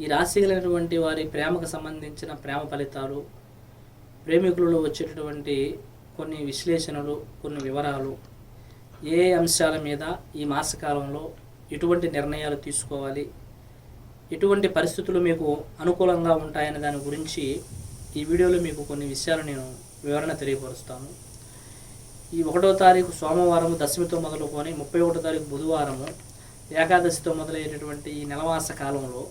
ఈ రాశి కలిగినటువంటి వారి ప్రేమకు సంబంధించిన ప్రేమ ఫలితాలు ప్రేమికులలో వచ్చేటటువంటి కొన్ని విశ్లేషణలు కొన్ని వివరాలు ఏ అంశాల మీద ఈ మాసకాలంలో ఎటువంటి నిర్ణయాలు తీసుకోవాలి ఎటువంటి పరిస్థితులు మీకు అనుకూలంగా ఉంటాయనే దాని గురించి ఈ వీడియోలో మీకు కొన్ని విషయాలు నేను వివరణ తెలియపరుస్తాను. ఈ ఒకటో తారీఖు సోమవారం దశమితో మొదలుకొని ముప్పై ఒకటో తారీఖు బుధవారము ఏకాదశితో మొదలయ్యేటటువంటి ఈ నెలవాస కాలంలో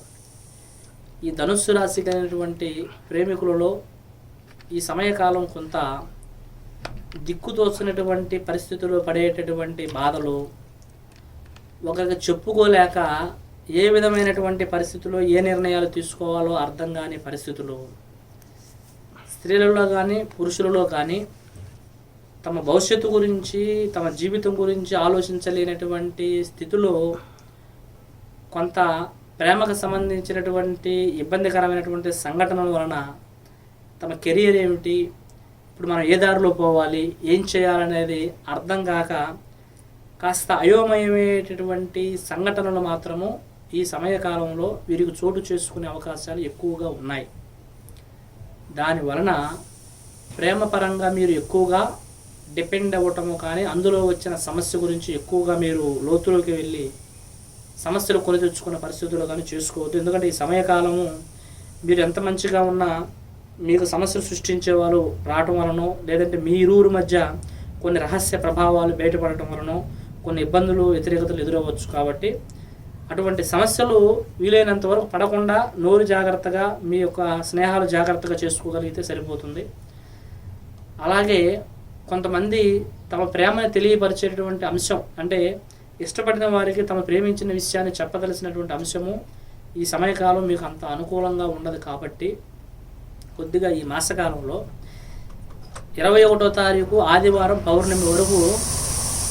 ఈ ధనుస్సు రాశి కలిగినటువంటి ప్రేమికులలో ఈ సమయకాలం కొంత దిక్కుతోచినటువంటి పరిస్థితుల్లో పడేటటువంటి బాధలు ఒకరికి చెప్పుకోలేక ఏ విధమైనటువంటి పరిస్థితుల్లో ఏ నిర్ణయాలు తీసుకోవాలో అర్థం కాని పరిస్థితులు. స్త్రీలలో కానీ పురుషులలో కానీ తమ భవిష్యత్తు గురించి తమ జీవితం గురించి ఆలోచించలేనటువంటి స్థితిలో కొంత ప్రేమకు సంబంధించినటువంటి ఇబ్బందికరమైనటువంటి సంఘటనల వలన తమ కెరియర్ ఏమిటి ఇప్పుడు మనం ఏ దారిలో పోవాలి ఏం చేయాలనేది అర్థం కాక కాస్త అయోమయమైనటువంటి సంఘటనలు మాత్రము ఈ సమయకాలంలో వీరికి చోటు చేసుకునే అవకాశాలు ఎక్కువగా ఉన్నాయి. దాని వలన ప్రేమపరంగా మీరు ఎక్కువగా డిపెండ్ అవ్వటము కానీ అందులో వచ్చిన సమస్య గురించి ఎక్కువగా మీరు లోతులోకి వెళ్ళి సమస్యలు కొని పరిస్థితుల్లో పరిస్థితులు కానీ చేసుకోవద్దు. ఎందుకంటే ఈ సమయకాలము మీరు ఎంత మంచిగా ఉన్నా మీకు సమస్యలు సృష్టించే వాళ్ళు రావటం వలనో లేదంటే మీ ఇరువురు మధ్య కొన్ని రహస్య ప్రభావాలు బయటపడటం వలనో కొన్ని ఇబ్బందులు వ్యతిరేకతలు ఎదురవ్వచ్చు కాబట్టి అటువంటి సమస్యలు వీలైనంత వరకు పడకుండా నోరు జాగ్రత్తగా మీ యొక్క స్నేహాలు జాగ్రత్తగా చేసుకోగలిగితే సరిపోతుంది. అలాగే కొంతమంది తమ ప్రేమను తెలియపరిచేటటువంటి అంశం అంటే ఇష్టపడిన వారికి తమ ప్రేమించిన విషయాన్ని చెప్పదలసినటువంటి అంశము ఈ సమయకాలం మీకు అంత అనుకూలంగా ఉండదు కాబట్టి కొద్దిగా ఈ మాసకాలంలో ఇరవై ఒకటో తారీఖు ఆదివారం పౌర్ణమి వరకు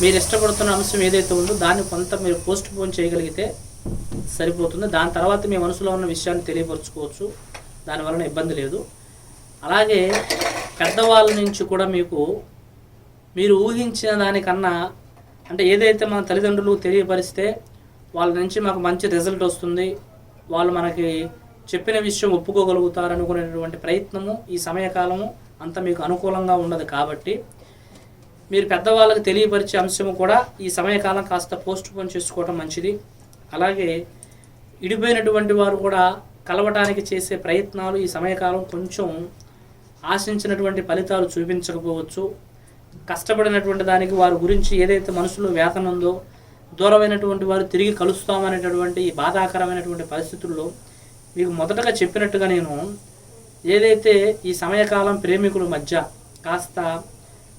మీరు ఇష్టపడుతున్న అంశం ఏదైతే ఉందో దాన్ని కొంత మీరు పోస్ట్ పోన్ చేయగలిగితే సరిపోతుంది. దాని తర్వాత మీ మనసులో ఉన్న విషయాన్ని తెలియపరచుకోవచ్చు. దానివలన ఇబ్బంది లేదు. అలాగే పెద్దవాళ్ళ నుంచి కూడా మీకు మీరు ఊహించిన దానికన్నా అంటే ఏదైతే మన తల్లిదండ్రులు తెలియపరిస్తే వాళ్ళ నుంచి మాకు మంచి రిజల్ట్ వస్తుంది. వాళ్ళు మనకి చెప్పిన విషయం ఒప్పుకోగలుగుతారు అనుకునేటువంటి ప్రయత్నము ఈ సమయకాలము అంత మీకు అనుకూలంగా ఉండదు కాబట్టి మీరు పెద్దవాళ్ళకి తెలియపరిచే అంశము కూడా ఈ సమయకాలం కాస్త పోస్ట్ పోన్ చేసుకోవడం మంచిది. అలాగే ఇడిపోయినటువంటి వారు కూడా కలవటానికి చేసే ప్రయత్నాలు ఈ సమయకాలం కొంచెం ఆశించినటువంటి ఫలితాలు చూపించకపోవచ్చు. కష్టపడినటువంటి దానికి వారి గురించి ఏదైతే మనసులో వేతన ఉందో దూరమైనటువంటి వారు తిరిగి కలుస్తామనేటటువంటి ఈ బాధాకరమైనటువంటి పరిస్థితుల్లో మీకు మొదటగా చెప్పినట్టుగా నేను ఏదైతే ఈ సమయకాలం ప్రేమికుల మధ్య కాస్త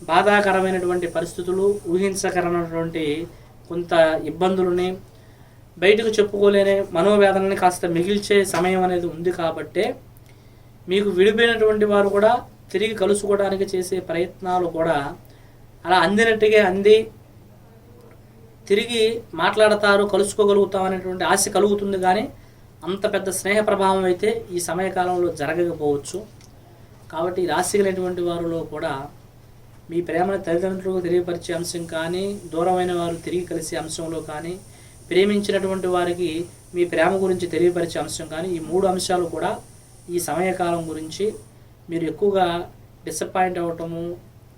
బాధాకరమైనటువంటి పరిస్థితులు ఊహించకరమైనటువంటి కొంత ఇబ్బందులని బయటకు చెప్పుకోలేని మనోవేదనని కాస్త మిగిల్చే సమయం అనేది ఉంది కాబట్టే మీకు విడిపోయినటువంటి వారు కూడా తిరిగి కలుసుకోవడానికి చేసే ప్రయత్నాలు కూడా అలా అందినట్టుగా అంది. తిరిగి మాట్లాడతారు కలుసుకోగలుగుతాం అనేటువంటి ఆశ కలుగుతుంది కానీ అంత పెద్ద స్నేహ ప్రభావం అయితే ఈ సమయకాలంలో జరగకపోవచ్చు. కాబట్టి ఈ రాశి కలిగినటువంటి వారిలో కూడా మీ ప్రేమను తల్లిదండ్రులకు తెలియపరిచే అంశం కానీ దూరమైన వారు తిరిగి కలిసే అంశంలో కానీ ప్రేమించినటువంటి వారికి మీ ప్రేమ గురించి తెలియపరిచే అంశం కానీ ఈ మూడు అంశాలు కూడా ఈ సమయకాలం గురించి మీరు ఎక్కువగా డిసప్పాయింట్ అవ్వటము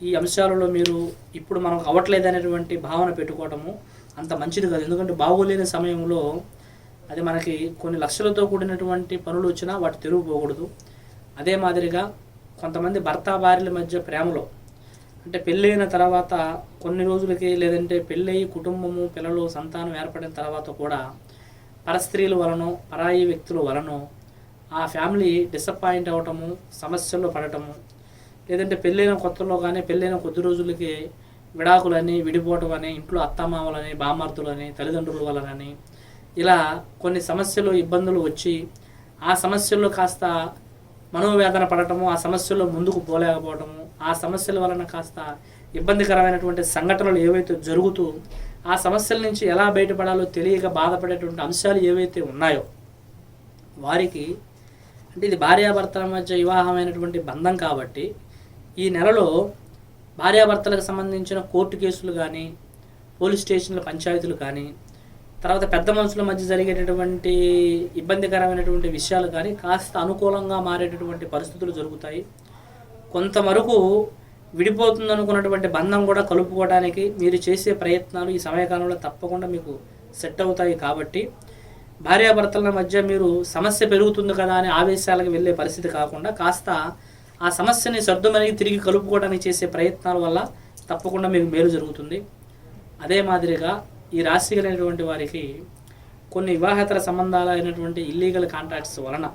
ఈ అంశాలలో మీరు ఇప్పుడు మనకు అవ్వట్లేదు అనేటువంటి భావన పెట్టుకోవటము అంత మంచిది కాదు. ఎందుకంటే బాగోలేని సమయంలో అది మనకి కొన్ని లక్షలతో కూడినటువంటి పనులు వచ్చినా వాటి తెరువు పోకూడదు. అదే మాదిరిగా కొంతమంది భర్త భార్యల మధ్య ప్రేమలో అంటే పెళ్ళైన తర్వాత కొన్ని రోజులకి లేదంటే పెళ్ళయి కుటుంబము పిల్లలు సంతానం ఏర్పడిన తర్వాత కూడా పరస్త్రీల వలనో పరాయి వ్యక్తుల వలనో ఆ ఫ్యామిలీ డిసప్పాయింట్ అవ్వటము సమస్యల్లో పడటము లేదంటే పెళ్ళైన కొత్తలో కానీ పెళ్ళైన కొద్ది రోజులకి విడాకులని విడిపోవటం అని ఇంట్లో అత్తమామలని బామార్తులని తల్లిదండ్రుల వలనని ఇలా కొన్ని సమస్యలు ఇబ్బందులు వచ్చి ఆ సమస్యల్లో కాస్త మనోవేదన పడటము ఆ సమస్యల్లో ముందుకు పోలేకపోవటము ఆ సమస్యల వలన కాస్త ఇబ్బందికరమైనటువంటి సంఘటనలు ఏవైతే జరుగుతూ ఆ సమస్యల నుంచి ఎలా బయటపడాలో తెలియక బాధపడేటువంటి అంశాలు ఏవైతే ఉన్నాయో వారికి అంటే ఇది భార్యాభర్తల మధ్య వివాహమైనటువంటి బంధం కాబట్టి ఈ నెలలో భార్యాభర్తలకు సంబంధించిన కోర్టు కేసులు కానీ పోలీస్ స్టేషన్ల పంచాయతీలు కానీ తర్వాత పెద్ద మనుషుల మధ్య జరిగేటటువంటి ఇబ్బందికరమైనటువంటి విషయాలు కానీ కాస్త అనుకూలంగా మారేటటువంటి పరిస్థితులు జరుగుతాయి. కొంతవరకు విడిపోతుంది అనుకున్నటువంటి బంధం కూడా కలుపుకోవడానికి మీరు చేసే ప్రయత్నాలు ఈ సమయకాలంలో తప్పకుండా మీకు సెట్ అవుతాయి కాబట్టి భార్యాభర్తల మధ్య మీరు సమస్య పెరుగుతుంది కదా అని ఆవేశాలకు వెళ్ళే పరిస్థితి కాకుండా కాస్త ఆ సమస్యని సర్దుమనిగి తిరిగి కలుపుకోవడానికి చేసే ప్రయత్నాల వల్ల తప్పకుండా మీకు మేలు జరుగుతుంది. అదే మాదిరిగా ఈ రాశి కలిగినటువంటి వారికి కొన్ని వివాహేతర సంబంధాలు అయినటువంటి ఇల్లీగల్ కాంట్రాక్ట్స్ వలన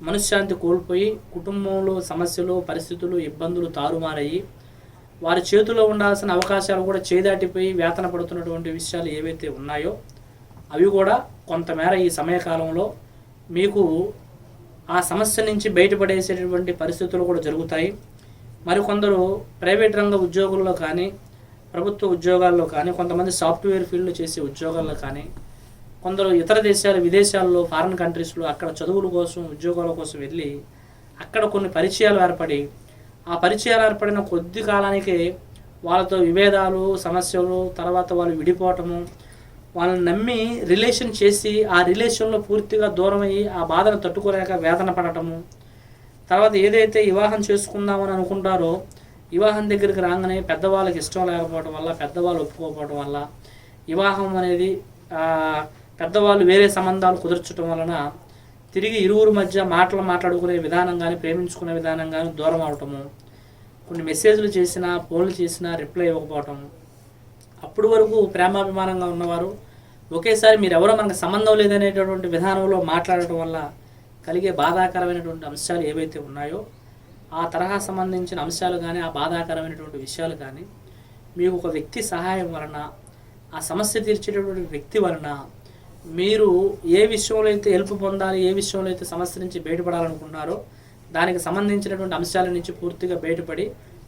మనశ్శాంతి కోల్పోయి కుటుంబంలో సమస్యలు పరిస్థితులు ఇబ్బందులు తారుమారయ్యి వారి చేతిలో ఉండాల్సిన అవకాశాలు కూడా చేదాటిపోయి వేతన పడుతున్నటువంటి విషయాలు ఏవైతే ఉన్నాయో అవి కూడా కొంతమేర ఈ సమయకాలంలో మీకు ఆ సమస్య నుంచి బయటపడేసేటటువంటి పరిస్థితులు కూడా జరుగుతాయి. మరికొందరు ప్రైవేట్ రంగ ఉద్యోగుల్లో కానీ ప్రభుత్వ ఉద్యోగాల్లో కానీ కొంతమంది సాఫ్ట్వేర్ ఫీల్డ్ చేసే ఉద్యోగాల్లో కానీ కొందరు ఇతర దేశాలు విదేశాల్లో ఫారిన్ కంట్రీస్లో అక్కడ చదువుల కోసం ఉద్యోగాల కోసం వెళ్ళి అక్కడ కొన్ని పరిచయాలు ఏర్పడి ఆ పరిచయాలు ఏర్పడిన కొద్ది కాలానికి వాళ్ళతో విభేదాలు సమస్యలు తర్వాత వాళ్ళు విడిపోవటము వాళ్ళని నమ్మి రిలేషన్ చేసి ఆ రిలేషన్లో పూర్తిగా దూరమయ్యి ఆ బాధను తట్టుకోలేక వేదన పడటము. తర్వాత ఏదైతే వివాహం చేసుకుందామని అనుకుంటారో వివాహం దగ్గరికి రాగానే పెద్దవాళ్ళకి ఇష్టం లేకపోవడం వల్ల పెద్దవాళ్ళు ఒప్పుకోకపోవడం వల్ల వివాహం అనేది పెద్దవాళ్ళు వేరే సంబంధాలు కుదర్చడం వలన తిరిగి ఇరువురు మధ్య మాటలు మాట్లాడుకునే విధానం కానీ ప్రేమించుకునే విధానం కానీ దూరం అవటము. కొన్ని మెసేజ్లు చేసినా ఫోన్లు చేసినా రిప్లై ఇవ్వకపోవటం అప్పుడు వరకు ప్రేమాభిమానంగా ఉన్నవారు ఒకేసారి మీరు ఎవరో మనకు సంబంధం లేదనేటటువంటి విధానంలో మాట్లాడటం వల్ల కలిగే బాధాకరమైనటువంటి అంశాలు ఏవైతే ఉన్నాయో ఆ తరహా సంబంధించిన అంశాలు కానీ ఆ బాధాకరమైనటువంటి విషయాలు కానీ మీకు ఒక వ్యక్తి సహాయం వలన ఆ సమస్య తీర్చేటటువంటి వ్యక్తి వలన మీరు ఏ విషయంలో అయితే హెల్ప్ పొందాలి ఏ విషయంలో అయితే సమస్య నుంచి బయటపడాలనుకున్నారో దానికి సంబంధించినటువంటి అంశాల నుంచి పూర్తిగా బయటపడి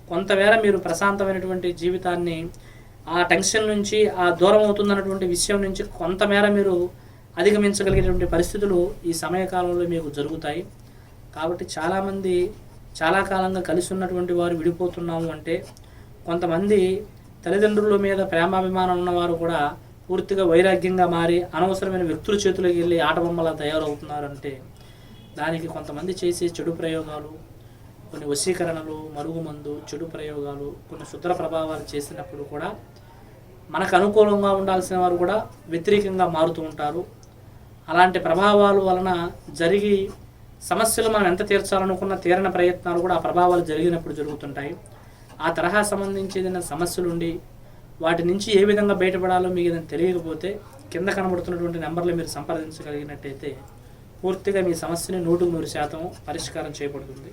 కొంతవేళ మీరు ప్రశాంతమైనటువంటి జీవితాన్ని ఆ టెన్షన్ నుంచి ఆ దూరం అవుతుందన్నటువంటి విషయం నుంచి కొంతమేర మీరు అధిగమించగలిగేటువంటి పరిస్థితులు ఈ సమయకాలంలో మీకు జరుగుతాయి. కాబట్టి చాలామంది చాలా కాలంగా కలిసి ఉన్నటువంటి వారు విడిపోతున్నాము అంటే కొంతమంది తల్లిదండ్రుల మీద ప్రేమాభిమానం ఉన్నవారు కూడా పూర్తిగా వైరాగ్యంగా మారి అనవసరమైన వ్యక్తుల చేతులకు వెళ్ళి ఆటబొమ్మలా తయారవుతున్నారంటే దానికి కొంతమంది చేసే చెడు ప్రయోగాలు కొన్ని వశీకరణలు మరుగుమందు చెడు ప్రయోగాలు కొన్ని శుద్ర ప్రభావాలు చేసినప్పుడు కూడా మనకు అనుకూలంగా ఉండాల్సిన వారు కూడా వ్యతిరేకంగా మారుతూ ఉంటారు. అలాంటి ప్రభావాల వలన జరిగి సమస్యలు మనం ఎంత తీర్చాలనుకున్న తీరని ప్రయత్నాలు కూడా ఆ ప్రభావాలు జరిగినప్పుడు జరుగుతుంటాయి. ఆ తరహా సంబంధించి ఏదైనా సమస్యలు ఉండి వాటి నుంచి ఏ విధంగా బయటపడాలో మీకు ఏదైనా తెలియకపోతే కింద కనబడుతున్నటువంటి నెంబర్లు మీరు సంప్రదించగలిగినట్టయితే పూర్తిగా మీ సమస్యని నూటికి నూరు శాతం పరిష్కారం చేయబడుతుంది.